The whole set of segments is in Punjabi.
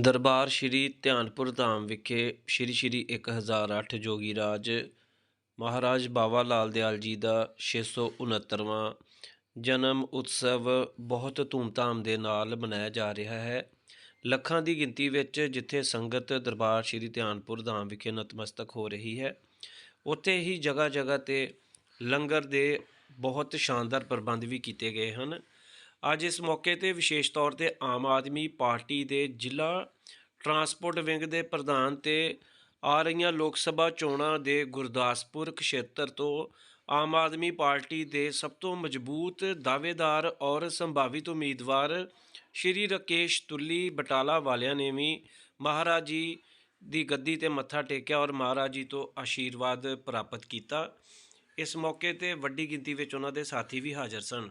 ਦਰਬਾਰ ਸ਼੍ਰੀ ਧਿਆਨਪੁਰ ਧਾਮ ਵਿਖੇ ਸ਼੍ਰੀ ਸ਼੍ਰੀ 1008 ਜੋਗੀ ਰਾਜ ਮਹਾਰਾਜ ਬਾਬਾ ਲਾਲ ਦਿਆਲ ਜੀ ਦਾ 669ਵਾਂ ਜਨਮ ਉਤਸਵ ਬਹੁਤ ਧੂਮਧਾਮ ਦੇ ਨਾਲ ਮਨਾਇਆ ਜਾ ਰਿਹਾ ਹੈ। ਲੱਖਾਂ ਦੀ ਗਿਣਤੀ ਵਿੱਚ ਜਿੱਥੇ ਸੰਗਤ ਦਰਬਾਰ ਸ਼੍ਰੀ ਧਿਆਨਪੁਰ ਧਾਮ ਵਿਖੇ ਨਤਮਸਤਕ ਹੋ ਰਹੀ ਹੈ, ਉੱਥੇ ਹੀ ਜਗ੍ਹਾ ਜਗ੍ਹਾ ਤੇ ਲੰਗਰ ਦੇ ਬਹੁਤ ਸ਼ਾਨਦਾਰ ਪ੍ਰਬੰਧ ਵੀ ਕੀਤੇ ਗਏ ਹਨ। ਅੱਜ ਇਸ ਮੌਕੇ ਤੇ ਵਿਸ਼ੇਸ਼ ਤੌਰ ਤੇ ਆਮ ਆਦਮੀ ਪਾਰਟੀ ਦੇ ਜ਼ਿਲ੍ਹਾ ਟਰਾਂਸਪੋਰਟ ਵਿੰਗ ਦੇ ਪ੍ਰਧਾਨ ਤੇ ਆ ਰਹੀਆਂ ਲੋਕ ਸਭਾ ਚੋਣਾਂ ਦੇ ਗੁਰਦਾਸਪੁਰ ਖੇਤਰ ਤੋਂ ਆਮ ਆਦਮੀ ਪਾਰਟੀ ਦੇ ਸਭ ਤੋਂ ਮਜ਼ਬੂਤ ਦਾਅਵੇਦਾਰ ਔਰ ਸੰਭਾਵਿਤ ਉਮੀਦਵਾਰ ਸ਼੍ਰੀ ਰਕੇਸ਼ ਤੁੱਲੀ ਬਟਾਲਾ ਵਾਲਿਆਂ ਨੇ ਵੀ ਮਹਾਰਾਜ ਜੀ ਦੀ ਗੱਦੀ ਤੇ ਮੱਥਾ ਟੇਕਿਆ ਔਰ ਮਹਾਰਾਜ ਜੀ ਤੋਂ ਆਸ਼ੀਰਵਾਦ ਪ੍ਰਾਪਤ ਕੀਤਾ। ਇਸ ਮੌਕੇ ਤੇ ਵੱਡੀ ਗਿਣਤੀ ਵਿੱਚ ਉਹਨਾਂ ਦੇ ਸਾਥੀ ਵੀ ਹਾਜ਼ਰ ਸਨ।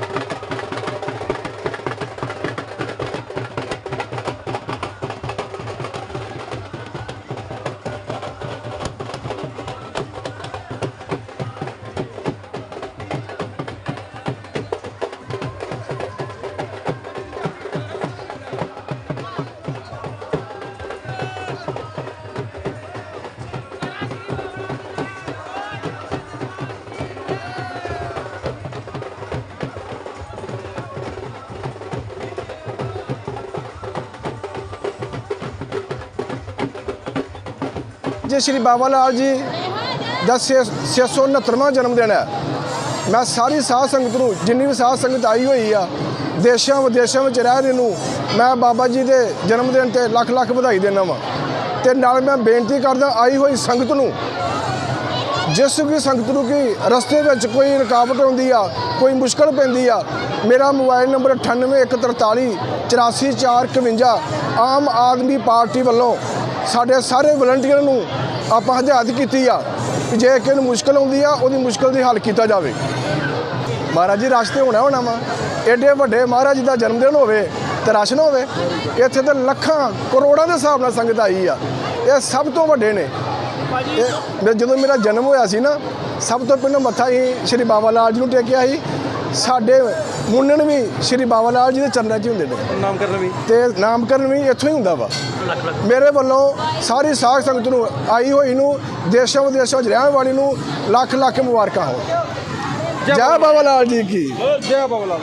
ਜੇ ਸ਼੍ਰੀ ਬਾਬਾ ਲਾਲ ਜੀ ਦਾ 669ਵਾਂ ਜਨਮ ਦਿਨ ਹੈ। ਮੈਂ ਸਾਰੀ ਸਾਧ ਸੰਗਤ ਨੂੰ ਜਿੰਨੀ ਵੀ ਸਾਧ ਸੰਗਤ ਆਈ ਹੋਈ ਆ, ਦੇਸ਼ਾਂ ਵਿਦੇਸ਼ਾਂ ਵਿੱਚ ਰਹਿ ਰਹੇ ਨੂੰ ਮੈਂ ਬਾਬਾ ਜੀ ਦੇ ਜਨਮ ਦਿਨ ਤੇ ਲੱਖ ਲੱਖ ਵਧਾਈ ਦੇਣਾ ਵਾਂ। ਤੇ ਨਾਲ ਮੈਂ ਬੇਨਤੀ ਕਰਦਾ, ਆਈ ਹੋਈ ਸੰਗਤ ਨੂੰ, ਜਿਸ ਵੀ ਸੰਗਤ ਨੂੰ ਕਿ ਰਸਤੇ ਵਿੱਚ ਕੋਈ ਰੁਕਾਵਟ ਆਉਂਦੀ ਆ, ਕੋਈ ਮੁਸ਼ਕਲ ਪੈਂਦੀ ਆ, ਮੇਰਾ mobile number 9814 84451 Aam Aadmi party ਵੱਲੋਂ ਸਾਡੇ ਸਾਰੇ ਵਲੰਟੀਅਰ ਨੂੰ ਆਪਾਂ ਹਦਾਇਤ ਕੀਤੀ ਆ ਕਿ ਜੇ ਕਿਸੇ ਨੂੰ ਮੁਸ਼ਕਲ ਆਉਂਦੀ ਆ, ਉਹਦੀ ਮੁਸ਼ਕਲ ਦੀ ਹੱਲ ਕੀਤਾ ਜਾਵੇ। ਮਹਾਰਾਜ ਜੀ, ਰਸ਼ ਤੇ ਹੋਣਾ ਹੋਣਾ ਵਾ। ਐਡੇ ਵੱਡੇ ਮਹਾਰਾਜ ਜੀ ਦਾ ਜਨਮ ਦਿਨ ਹੋਵੇ ਤੇ ਰਸ਼ ਨਾ ਹੋਵੇ, ਇੱਥੇ ਤਾਂ ਲੱਖਾਂ, ਕਰੋੜਾਂ ਦੇ ਹਿਸਾਬ ਨਾਲ ਸੰਗਤ ਆਈ ਆ। ਇਹ ਸਭ ਤੋਂ ਵੱਡੇ ਨੇ। ਜਦੋਂ ਮੇਰਾ ਜਨਮ ਹੋਇਆ ਸੀ ਨਾ, ਸਭ ਤੋਂ ਪਹਿਲਾਂ ਮੱਥਾ ਹੀ ਸ਼੍ਰੀ ਬਾਬਾ ਲਾਲ ਜੀ ਨੂੰ ਟੇਕਿਆ ਸੀ। ਸਾਡੇ ਮੁੰਨਣ ਵੀ ਸ਼੍ਰੀ ਬਾਬਾ ਲਾਲ ਜੀ ਦੇ ਚਰਨਾਂ 'ਚ ਹੀ ਹੁੰਦੇ ਨੇ। ਨਾਮਕਰਨ ਵੀ? ਤੇ ਨਾਮਕਰਨ ਵੀ ਇੱਥੋਂ ਹੀ ਹੁੰਦਾ ਵਾ। ਮੇਰੇ ਵੱਲੋਂ ਸਾਰੀ ਸਾਧ ਸੰਗਤ ਨੂੰ ਆਈ ਹੋਈ ਨੂੰ ਦੇਸ਼ਾਂ ਵਿਦੇਸ਼ਾਂ ਵਿੱਚ ਰਹਿਣ ਵਾਲੀ ਨੂੰ ਲੱਖ ਲੱਖ ਮੁਬਾਰਕਾਂ ਹੋਣ। ਜੈ ਬਾਬਾ ਲਾਲ ਜੀ ਕੀ। ਜੈ ਬਾਬਾ ਲਾਲ।